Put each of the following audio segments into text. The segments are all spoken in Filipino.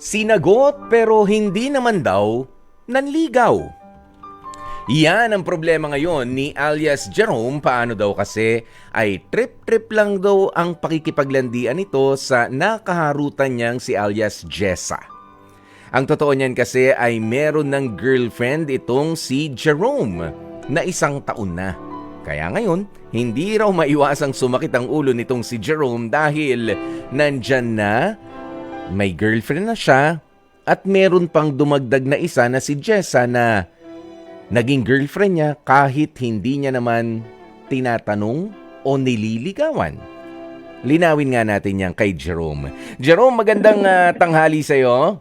Sinagot pero hindi naman daw nanligaw. Yan ang problema ngayon ni alias Jerome paano daw kasi ay trip-trip lang daw ang pakikipaglandian nito sa nakaharutan niyang si alias Jessa. Ang totoo niyan kasi ay meron ng girlfriend itong si Jerome na isang taon na. Kaya ngayon, hindi raw maiwasang sumakit ang ulo nitong si Jerome dahil nandyan na, may girlfriend na siya, at meron pang dumagdag na isa na si Jessa na naging girlfriend niya kahit hindi niya naman tinatanong o nililigawan. Linawin nga natin yan kay Jerome. Jerome, magandang ah, tanghali sa'yo.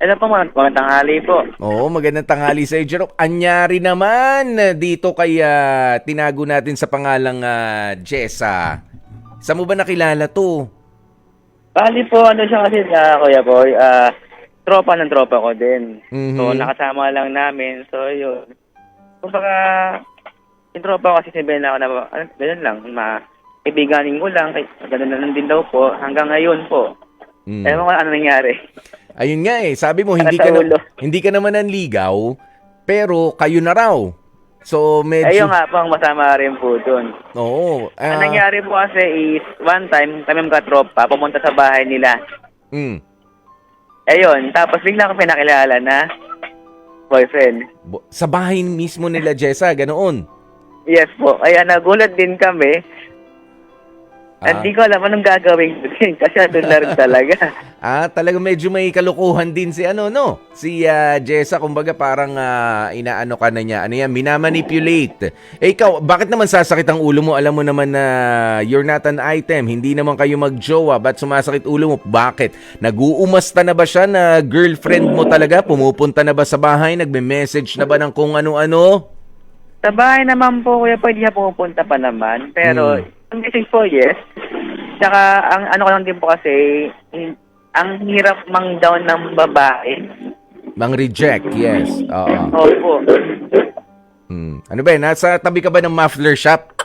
Ito po, mga magandang hali po. Oo, magandang tanghali sa'yo, Jerome. Anyari naman dito kay ah, tinago natin sa pangalang ah, Jessa. Saan mo ba nakilala to? Bali po, ano siya kasi sa Kuya Boy, ah, tropa ng tropa ko din. Mhm. So, nakasama lang namin. So, yun. Kung baka, yung tropa ko kasi sabihin ako na, ano, ganun lang, ma, ibiganin ko lang, kay, ganun na lang din daw po, hanggang ngayon po. Mm. Ewan ko ano nangyari. Ayun nga eh, sabi mo hindi Para ka na, ulo. hindi ka naman nanligaw, pero kayo na raw. So medyo Ayun nga po, ang masama rin po dun. Oo. ah, Ang nangyari po kasi is, one time, kami mga tropa, pumunta sa bahay nila. mm, Ayun, tapos bigla ko pinakilala na boyfriend. bo- sa bahay mismo nila Jessa, ganoon. Yes po. Kaya nagulat din kami. Ah. At di ko alam anong gagawin ko din kasi doon na rin talaga. Ah, talaga medyo may kalukuhan din si ano no. Si ah, Jessa kumbaga parang ah, inaano ka na niya. Ano yan, minamanipulate. Eh ikaw, bakit naman sasakit ang ulo mo? Alam mo naman na you're not an item. Hindi naman kayo magjowa. Ba't sumasakit ulo mo? Bakit? Nag-uumasta na ba siya na girlfriend mo talaga? Pumupunta na ba sa bahay? Nagme-message na ba ng kung ano-ano? Sa bahay naman po, kuya, pwede siya pumupunta pa naman. Pero, Hmm. Ang message po, yes. Tsaka, ang ano ko lang din po kasi, ang hirap mang down ng babae. Mang reject, yes. Oo. Opo. Hmm. Ano ba, yun? nasa tabi ka ba ng muffler shop?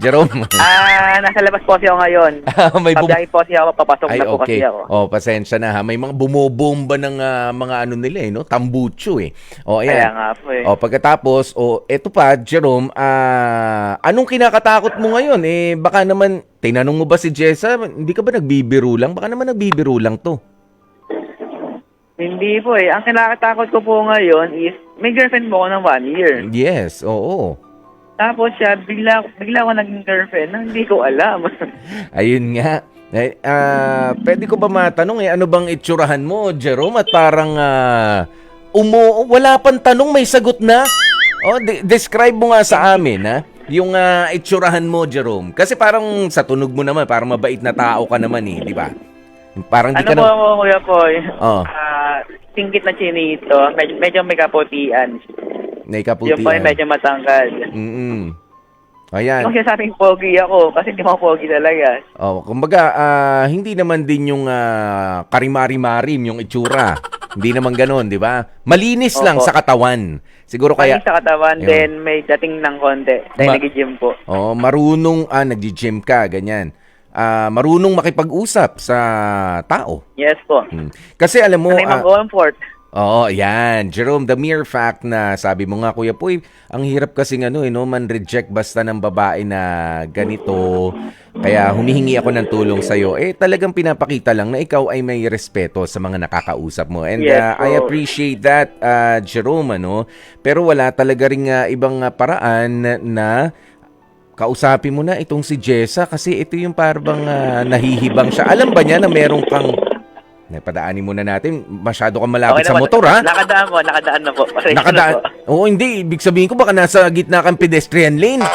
Jerome? Ah, nasa labas po ako ngayon. May bum- Pabiyahe po kasi ako, papasok Ay, na po okay. kasi ako. Oh, pasensya na ha. May mga bumobomba ng ah, mga ano nila eh, no? Tambucho eh. Oh, Kaya ayan. nga po eh. Oh, pagkatapos, oh, eto pa, Jerome, ah, anong kinakatakot mo ngayon? Eh, baka naman, tinanong mo ba si Jessa? Hindi ka ba nagbibiro lang? Baka naman nagbibiro lang to. Hindi po eh. Ang kinakatakot ko po ngayon is, may girlfriend mo ako ng one year. Yes, oo. Tapos siya, bigla, bigla ako naging girlfriend hindi ko alam. Ayun nga. Eh, ah, pwede ko ba matanong eh, ano bang itsurahan mo, Jerome? At parang ah, umu wala pang tanong, may sagot na. Oh, de- describe mo nga sa amin, ha? Yung ah, itsurahan mo, Jerome. Kasi parang sa tunog mo naman, parang mabait na tao ka naman eh, di ba? Parang di ano ka po na... ako, Kuya Poy? Oh. Ah, singkit na chinito. Medyo, medyo may kaputian. May Yung po kaputian. medyo matangkad. Mm-mm. Ayan. Kung sinasabing pogi ako, kasi hindi ako pogi talaga. Oh, kumbaga, ah, hindi naman din yung ah, karimari-marim yung itsura. hindi naman ganoon, di ba? Malinis lang Opo. sa katawan. Siguro Kaya, kaya sa katawan, Ayun. then may dating ng konti. Dahil Ma- nag-gym po. oh, marunong ah nagji-gym ka, ganyan. Ah, marunong makipag-usap sa tao. Yes po. Hmm. Kasi alam mo, Ano yung ah, mag-comfort? Oo, yan. Jerome, the mere fact na sabi mo nga, Kuya Puy, ang hirap kasi ano, eh, no, man reject basta ng babae na ganito. Kaya humihingi ako ng tulong sa'yo. Eh, talagang pinapakita lang na ikaw ay may respeto sa mga nakakausap mo. And Yes, uh, I appreciate that, uh, Jerome, ano. Pero wala talaga ring uh, ibang uh, paraan na kausapin mo na itong si Jessa kasi ito yung parang uh, nahihibang siya. Alam ba niya na meron kang Napadaanin muna natin. Masyado kang malapit sa naman. motor, ha? Nakadaan po, nakadaan na po. Na Nakadaan. po. Oo, hindi. Ibig sabihin ko baka nasa gitna kang pedestrian lane.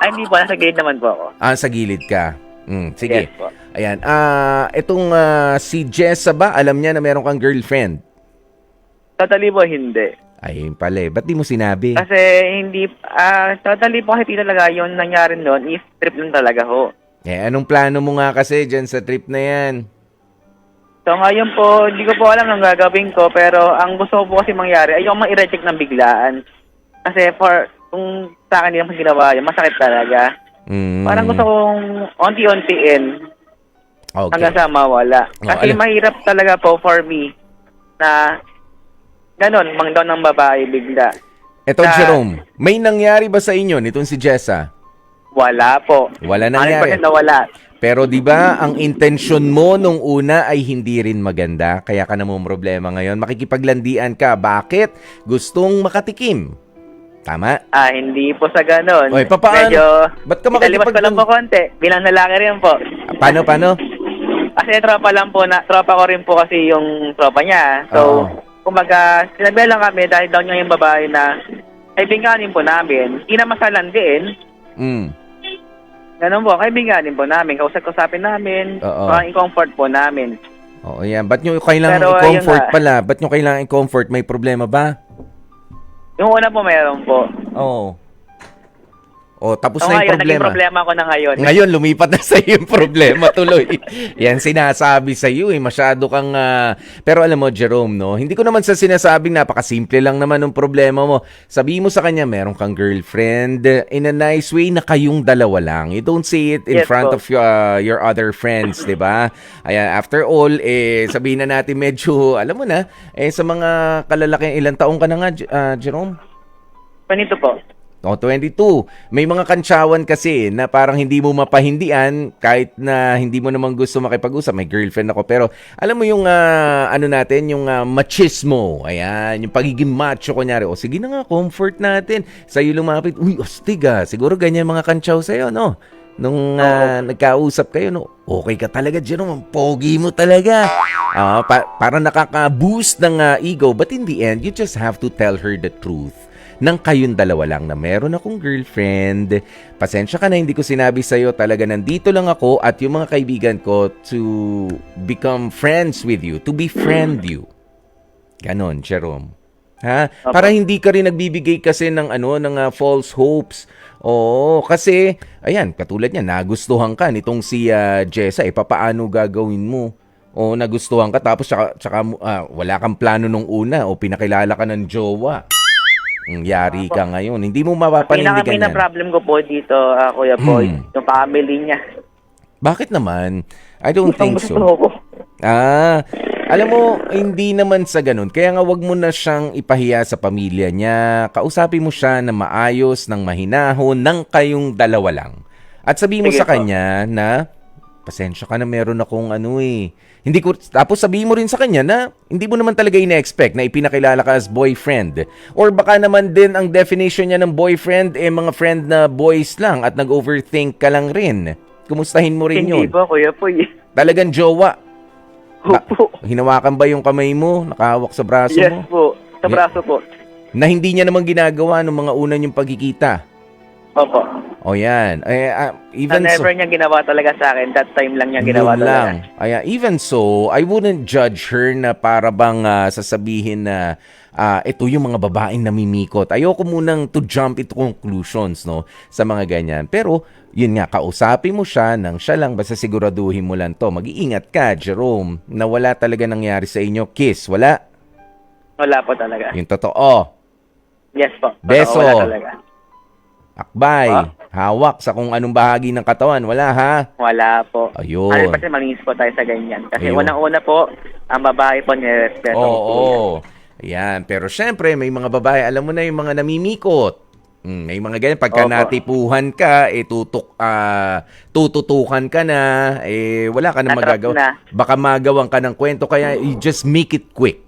Ay, hindi po. Nasa gate naman po ako. Ah, sa gilid ka. Mm, sige. Yes po. Ayan. Ah, itong ah, si Jessa ba, alam niya na meron kang girlfriend? Totally po, hindi. Ayun pala eh. Ba't di mo sinabi? Kasi hindi, ah, totally po kasi talaga yung nangyari noon is trip lang talaga ho. Eh, anong plano mo nga kasi dyan sa trip na yan? So ngayon po, hindi ko po alam ang gagawin ko, pero ang gusto ko po kasi mangyari, ayoko mang i-reject ng biglaan. Kasi for, kung sa akin naman ginawa yun, masakit talaga. Mm. Parang gusto kong onti-ontiin. Okay. hanggang sa mawala. Oh, Kasi alam- mahirap talaga po for me na ganun, mangdaw ng babae bigla. Eto, na- Jerome, may nangyari ba sa inyo nitong si Jessa? Wala po. Wala nangyari. 100% na wala. Pero 'di ba, ang intensyon mo nung una ay hindi rin maganda, kaya ka namang problema ngayon. Makikipaglandian ka. Bakit? Gustong makatikim. Tama? Ah, hindi po sa ganun. Oy, papaano? Medyo, Ba't ka italiwas ko makikipag- lang po konti. Bilang lalaki rin po. Paano, paano? Kasi tropa lang po, na, tropa ko rin po kasi yung tropa niya. So, kumaga, sinabi lang kami dahil daw niya yung babae na kaibiganin po namin. Hindi na masalandiin. Mm. Ganun po, kaibiganin po namin. Kausap-usapin namin. Oo. Parang i-comfort po namin. Oo, yan. Ba't nyo kailangan Pero, ayun i-comfort nga. pala? Ba't nyo kailangan i-comfort? May problema ba? Yung una po meron po. Oo. Oh, tapos So na yung ngayon, naging problema. problema ko na ngayon. Ngayon, lumipat na sa yung problema tuloy. Yan sinasabi sa iyo eh. Masyado kang... ah, Pero alam mo, Jerome, no? Hindi ko naman sa sinasabing napakasimple lang naman ng problema mo. Sabi mo sa kanya, meron kang girlfriend in a nice way na kayong dalawa lang. You don't say it in Yes, front po. of uh, your other friends, di ba? Ayan, after all, eh, sabihin na natin medyo, alam mo na, eh, sa mga kalalaking ilang taong ka na nga, ah, Jerome? Ganito po. O, 22. May mga kantsawan kasi na parang hindi mo mapahindian kahit na hindi mo naman gusto makipag-usap. May girlfriend ako. Pero alam mo yung ah, ano natin, yung ah, machismo. Ayan, yung pagiging macho kunyari. O sige na nga, comfort natin. Sa'yo lumapit. Uy, astig ah. Siguro ganyan mga kantsaw sa'yo, no? Nung ah, nagkausap kayo, no? Okay ka talaga, Jerome. Ang pogi mo talaga. Ah, pa- parang nakaka-boost ng ah, ego. But in the end, you just have to tell her the truth nang kayong dalawa lang na meron akong girlfriend. Pasensya ka na hindi ko sinabi sa'yo. Talaga nandito lang ako at yung mga kaibigan ko to become friends with you, to befriend you. Ganon, Jerome. Ha? Para hindi ka rin nagbibigay kasi ng ano ng ah, false hopes. Oo, kasi ayan, katulad niya, nagustuhan ka nitong si ah, Jessa, eh papaano gagawin mo? O nagustuhan ka tapos tsaka, tsaka mo- ah, wala kang plano nung una o pinakilala ka ng jowa. Yari ka ngayon. Hindi mo Pinaka mapapanindigan yan. problem ko po dito, ah, Kuya Boy, Hmm. yung family niya. Bakit naman? I don't think gusto so. ko. Ah, alam mo, hindi naman sa ganun. Kaya nga wag mo na siyang ipahiya sa pamilya niya. Kausapin mo siya na maayos, ng mahinahon, ng kayong dalawa lang. At sabihin mo Sige sa po. kanya na, pasensya ka na meron akong ano eh. Hindi ko, tapos sabihin mo rin sa kanya na hindi mo naman talaga ina-expect na ipinakilala ka as boyfriend. Or baka naman din ang definition niya ng boyfriend eh mga friend na boys lang at nag-overthink ka lang rin. Kumustahin mo rin Hindi yun. po, Kuya Boy. Talagang jowa. Ba- Opo. Hinawakan ba yung kamay mo? Nakahawak sa braso Yes mo? po. Sa braso po. Na hindi niya naman ginagawa nung mga una niyong pagkikita. Opo. O yan. Eh, ah, Na even so, never niya ginawa talaga sa akin. That time lang niya ginawa Yun talaga. lang. Aya, even so, I wouldn't judge her na para bang ah, sasabihin na ah, ito yung mga babaeng namimikot. Ayoko munang to jump into conclusions no sa mga ganyan. Pero yun nga, kausapin mo siya nang siya lang basta siguraduhin mo lang to. Mag-iingat ka, Jerome, na wala talaga nangyari sa inyo. Kiss, wala. Wala po talaga. Yung totoo. Yes po. Totoo, Beso. Wala talaga. Akbay. Ah. Hawak sa kung anong bahagi ng katawan. Wala ha? Wala po. Ayun. 100% malinis po tayo sa ganyan. Kasi Ayun. unang-una po, ang babae po nirespeto Oo. oo. Ayan. Pero syempre, may mga babae, alam mo na yung mga namimikot. Mm, may mga ganyan. Pagka Opo. natipuhan ka, eh, tutok, ah, tututukan ka na, eh, wala ka na Natrap magagawa. na. Baka magawan ka ng kwento, kaya you just make it quick.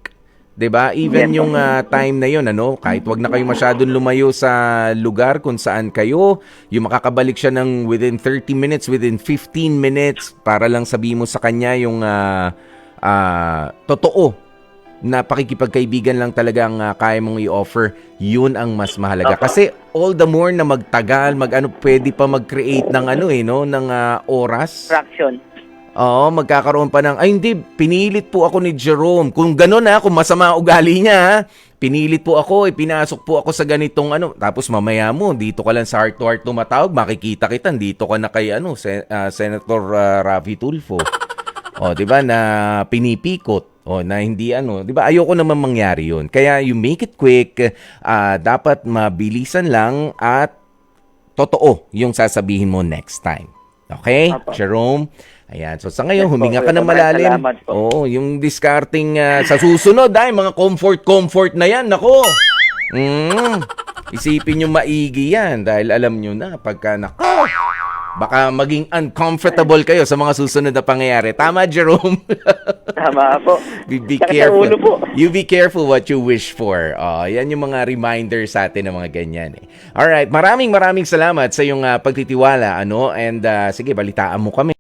'Di ba? Even Yes. yung ah, time na 'yon, ano, kahit wag na kayo masyadong lumayo sa lugar kung saan kayo, yung makakabalik siya ng within 30 minutes, within 15 minutes para lang sabihin mo sa kanya yung ah, ah, totoo na pakikipagkaibigan lang talaga ang ah, kaya mong i-offer, yun ang mas mahalaga. Kasi all the more na magtagal, mag-ano, pwede pa mag-create ng ano eh, no, ng ah, oras. Fraction. Oo, magkakaroon pa ng, ay hindi, pinilit po ako ni Jerome. Kung gano'n ha, kung masama ugali niya ha, pinilit po ako, ipinasok po ako sa ganitong ano. Tapos mamaya mo, dito ka lang sa heart to heart tumatawag, makikita kita, dito ka na kay ano, Sen- ah, Senator ah, Rafi Tulfo. O, di ba, na pinipikot. O, na hindi ano, di ba, ayoko naman mangyari yun. Kaya you make it quick, ah, dapat mabilisan lang at totoo yung sasabihin mo next time. Okay? Apo. Jerome? Ayan. So sa ngayon, Yes po, huminga ka Bal. malalim. Oo, yung discarding ah, sa susunod ay mga comfort comfort na yan. Nako. Mm. Isipin nyo maigi yan dahil alam nyo na pagka nako baka maging uncomfortable kayo sa mga susunod na pangyayari. Tama, Jerome? Tama po. be, be careful. ulo po. You be careful what you wish for. Oh, yan yung mga reminders sa atin ng mga ganyan. Eh. All right, maraming maraming salamat sa iyong ah, pagtitiwala ano and ah, sige balitaan mo kami.